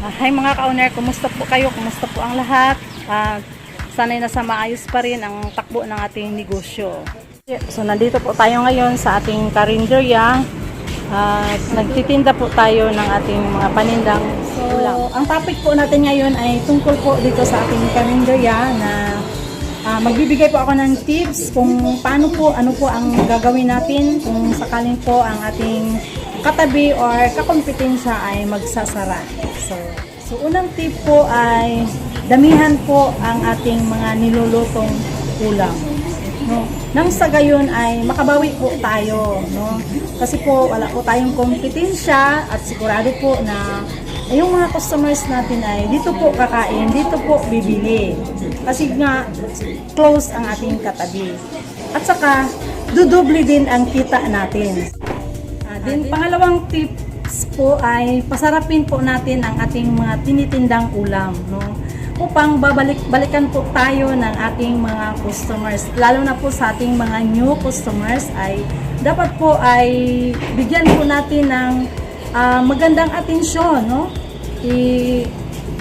Ah, hi mga ka-owner, kumusta po kayo? Kumusta po ang lahat? Ah, sana'y nasa maayos pa rin ang takbo ng ating negosyo. So nandito po tayo ngayon sa ating karinderya. At nagtitinda po tayo ng ating mga panindang ulam. ang topic po natin ngayon ay tungkol po dito sa ating kalendarya na ah, magbibigay po ako ng tips kung paano po, ano po ang gagawin natin kung sakaling po ang ating katabi or kakompetensya ay magsasara. So, so unang tip po ay damihan po ang ating mga nilulutong ulam no nang sa gayon ay makabawi po tayo no kasi po wala po tayong kompetensya at sigurado po na yung mga customers natin ay dito po kakain dito po bibili. Kasi nga close ang ating katabi. At saka dudoble din ang kita natin. Ah, din pangalawang tips po ay pasarapin po natin ang ating mga tinitindang ulam no? Upang babalik-balikan po tayo ng ating mga customers. Lalo na po sa ating mga new customers ay dapat po ay bigyan po natin ng ah, magandang atensyon no i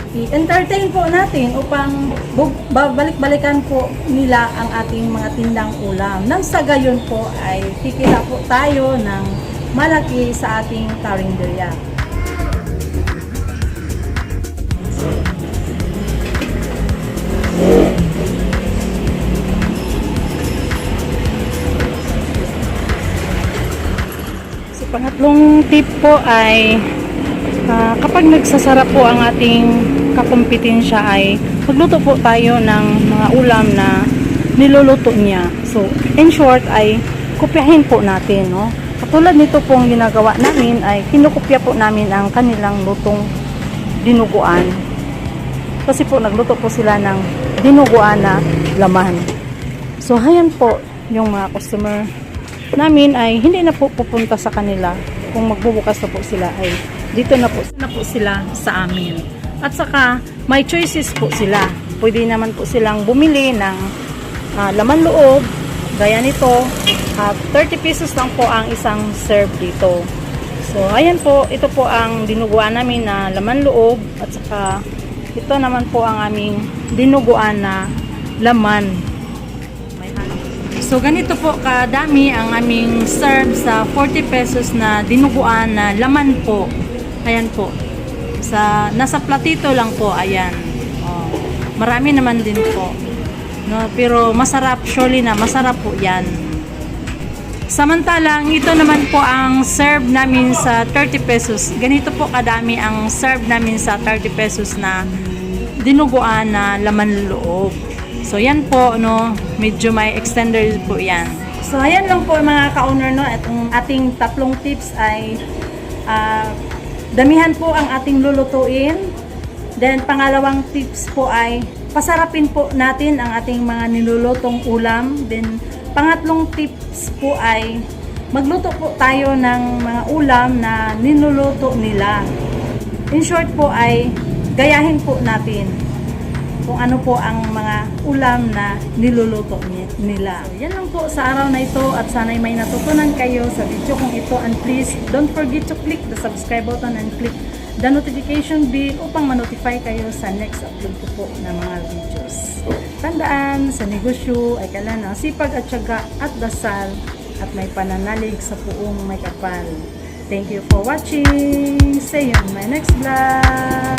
i-entertain po natin upang babalik-balikan po nila ang ating mga tindang ulam. Nang sa gayon po ay kikita po tayo ng malaki sa ating karinderya. So, pangatlong tip po ay ah, kapag nagsasara po ang ating kakompetensya ay magluto po tayo ng mga ulam na niluluto niya. So, in short ay kopyahin po natin, no? Katulad nito pong ginagawa namin ay kinukopya po namin ang kanilang lutong dinuguan. Kasi po nagluto po sila ng dinuguan na laman. So, hayan po yung mga customer namin ay hindi na po pupunta sa kanila. Kung magbubukas na po sila ay dito na po, na po sila sa amin. At saka may choices po sila. Pwede naman po silang bumili ng ah, laman loob, gaya nito. At 30 pesos lang po ang isang serve dito. So, ayan po, ito po ang dinuguan namin na laman loob at saka ito naman po ang aming dinuguan na laman. So ganito po kadami ang aming serve sa 40 pesos na dinuguan na laman po. Ayan po. Sa nasa platito lang po, ayan. Oh, marami naman din po. No, pero masarap surely na masarap po 'yan. Samantalang ito naman po ang serve namin sa 30 pesos. Ganito po kadami ang serve namin sa 30 pesos na dinuguan na laman loob. So yan po no, medyo may extender po yan. So, ayan lang po mga ka-owner, no? Itong ating tatlong tips ay ah, damihan po ang ating lulutuin. Then, pangalawang tips po ay pasarapin po natin ang ating mga nilulutong ulam. Then, pangatlong tips po ay magluto po tayo ng mga ulam na niluluto nila. In short po ay gayahin po natin kung ano po ang mga ulam na niluluto ni- nila. So, yan lang po sa araw na ito at sana'y may natutunan kayo sa video kong ito and please don't forget to click the subscribe button and click the notification bell upang ma-notify kayo sa next upload ko po ng mga videos. Tandaan, sa negosyo ay kailangan ng sipag at syaga at dasal at may pananalig sa puong may kapal. Thank you for watching. See you in my next vlog.